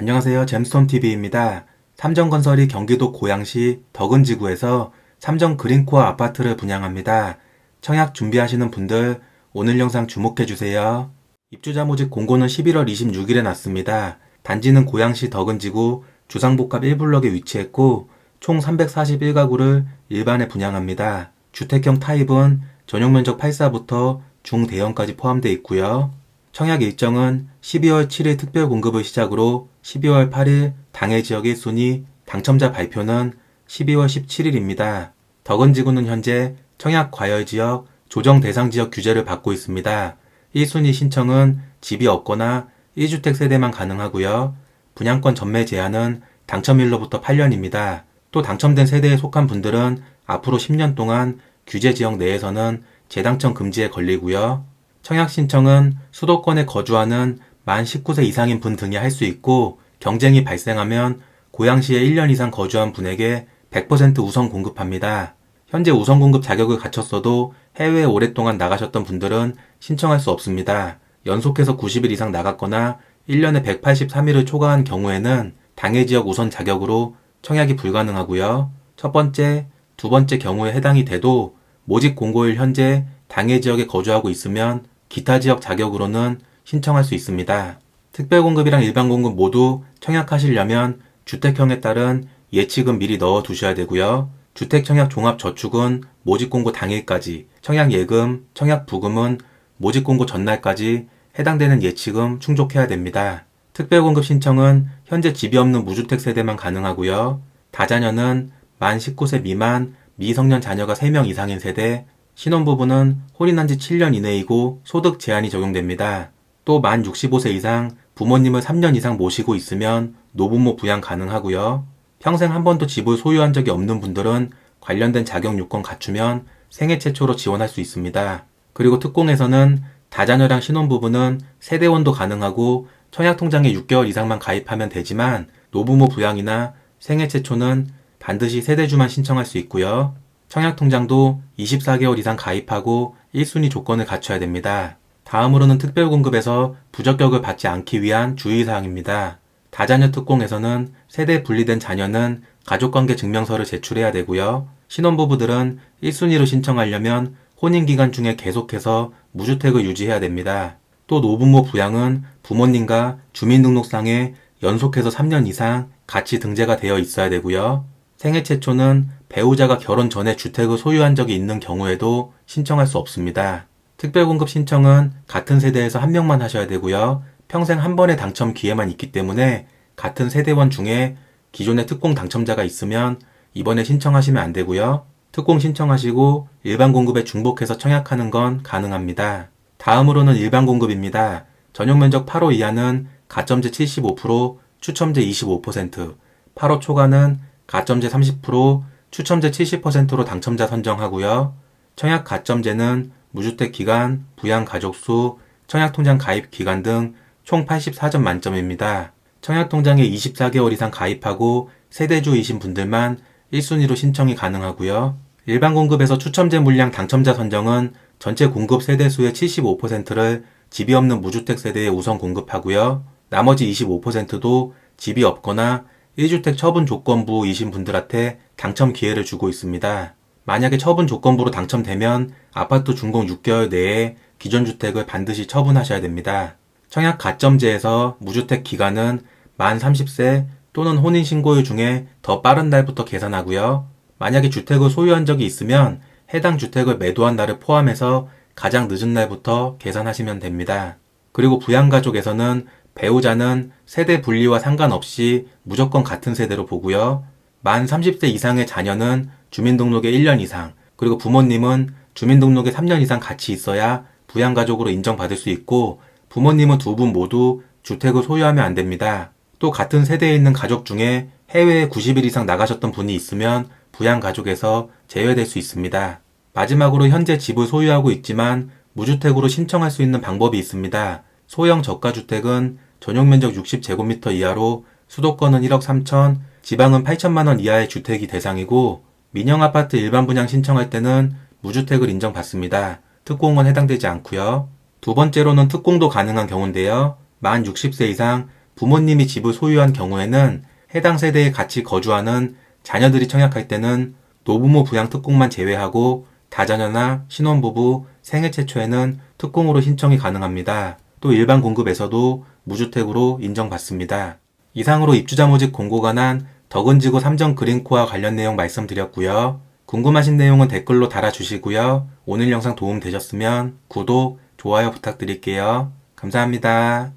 안녕하세요. 잼스톤TV입니다. 삼정건설이 경기도 고양시 덕은지구에서 삼정 그린코어 아파트를 분양합니다. 청약 준비하시는 분들 오늘 영상 주목해주세요. 입주자 모집 공고는 11월 26일에 났습니다. 단지는 고양시 덕은지구 주상복합 1블럭에 위치했고 총 341가구를 일반에 분양합니다. 주택형 타입은 전용면적 84부터 중대형까지 포함되어 있고요. 청약 일정은 12월 7일 특별 공급을 시작으로 12월 8일 당해 지역 1순위 당첨자 발표는 12월 17일입니다. 덕은지구는 현재 청약 과열 지역, 조정 대상 지역 규제를 받고 있습니다. 1순위 신청은 집이 없거나 1주택 세대만 가능하고요. 분양권 전매 제한은 당첨일로부터 8년입니다. 또 당첨된 세대에 속한 분들은 앞으로 10년 동안 규제 지역 내에서는 재당첨 금지에 걸리고요. 청약 신청은 수도권에 거주하는 만 19세 이상인 분 등이 할 수 있고 경쟁이 발생하면 고양시에 1년 이상 거주한 분에게 100% 우선 공급합니다. 현재 우선 공급 자격을 갖췄어도 해외에 오랫동안 나가셨던 분들은 신청할 수 없습니다. 연속해서 90일 이상 나갔거나 1년에 183일을 초과한 경우에는 당해 지역 우선 자격으로 청약이 불가능하고요. 첫 번째, 두 번째 경우에 해당이 돼도 모집 공고일 현재 당해 지역에 거주하고 있으면 기타 지역 자격으로는 신청할 수 있습니다. 특별 공급이랑 일반 공급 모두 청약하시려면 주택형에 따른 예치금 미리 넣어 두셔야 되고요. 주택 청약 종합 저축은 모집 공고 당일까지, 청약 예금, 청약 부금은 모집 공고 전날까지 해당되는 예치금 충족해야 됩니다. 특별 공급 신청은 현재 집이 없는 무주택 세대만 가능하고요. 다자녀는 만 19세 미만 미성년 자녀가 3명 이상인 세대, 신혼부부는 혼인한 지 7년 이내이고 소득 제한이 적용됩니다. 또 만 65세 이상 부모님을 3년 이상 모시고 있으면 노부모 부양 가능하고요. 평생 한 번도 집을 소유한 적이 없는 분들은 관련된 자격 요건 갖추면 생애 최초로 지원할 수 있습니다. 그리고 특공에서는 다자녀랑 신혼부부는 세대원도 가능하고 청약통장에 6개월 이상만 가입하면 되지만 노부모 부양이나 생애 최초는 반드시 세대주만 신청할 수 있고요. 청약통장도 24개월 이상 가입하고 1순위 조건을 갖춰야 됩니다. 다음으로는 특별공급에서 부적격을 받지 않기 위한 주의사항입니다. 다자녀 특공에서는 세대 분리된 자녀는 가족관계 증명서를 제출해야 되고요. 신혼부부들은 1순위로 신청하려면 혼인기간 중에 계속해서 무주택을 유지해야 됩니다. 또 노부모 부양은 부모님과 주민등록상에 연속해서 3년 이상 같이 등재가 되어 있어야 되고요. 생애 최초는 배우자가 결혼 전에 주택을 소유한 적이 있는 경우에도 신청할 수 없습니다. 특별공급 신청은 같은 세대에서 한 명만 하셔야 되고요. 평생 한 번의 당첨 기회만 있기 때문에 같은 세대원 중에 기존의 특공 당첨자가 있으면 이번에 신청하시면 안 되고요. 특공 신청하시고 일반 공급에 중복해서 청약하는 건 가능합니다. 다음으로는 일반 공급입니다. 전용 면적 8호 이하는 가점제 75%, 추첨제 25%, 8호 초과는 가점제 30%, 추첨제 70%로 당첨자 선정하고요. 청약 가점제는 무주택 기간, 부양 가족 수, 청약 통장 가입 기간 등 총 84점 만점입니다. 청약 통장에 24개월 이상 가입하고 세대주이신 분들만 1순위로 신청이 가능하고요. 일반 공급에서 추첨제 물량 당첨자 선정은 전체 공급 세대수의 75%를 집이 없는 무주택 세대에 우선 공급하고요. 나머지 25%도 집이 없거나 1주택 처분 조건부이신 분들한테 당첨 기회를 주고 있습니다. 만약에 처분 조건부로 당첨되면 아파트 준공 6개월 내에 기존 주택을 반드시 처분하셔야 됩니다. 청약 가점제에서 무주택 기간은 만 30세 또는 혼인 신고일 중에 더 빠른 날부터 계산하고요. 만약에 주택을 소유한 적이 있으면 해당 주택을 매도한 날을 포함해서 가장 늦은 날부터 계산하시면 됩니다. 그리고 부양가족에서는 배우자는 세대 분리와 상관없이 무조건 같은 세대로 보고요. 만 30세 이상의 자녀는 주민등록에 1년 이상, 그리고 부모님은 주민등록에 3년 이상 같이 있어야 부양가족으로 인정받을 수 있고 부모님은 두 분 모두 주택을 소유하면 안 됩니다. 또 같은 세대에 있는 가족 중에 해외에 90일 이상 나가셨던 분이 있으면 부양가족에서 제외될 수 있습니다. 마지막으로 현재 집을 소유하고 있지만 무주택으로 신청할 수 있는 방법이 있습니다. 소형 저가주택은 전용면적 60제곱미터 이하로 수도권은 1억 3천, 지방은 8천만 원 이하의 주택이 대상이고 민영 아파트 일반 분양 신청할 때는 무주택을 인정받습니다. 특공은 해당되지 않고요. 두 번째로는 특공도 가능한 경우인데요. 만 60세 이상 부모님이 집을 소유한 경우에는 해당 세대에 같이 거주하는 자녀들이 청약할 때는 노부모 부양 특공만 제외하고 다자녀나 신혼부부 생애 최초에는 특공으로 신청이 가능합니다. 또 일반 공급에서도 무주택으로 인정받습니다. 이상으로 입주자 모집 공고가 난 덕은지구 삼정 그린코어 관련 내용 말씀드렸고요. 궁금하신 내용은 댓글로 달아주시고요. 오늘 영상 도움 되셨으면 구독, 좋아요 부탁드릴게요. 감사합니다.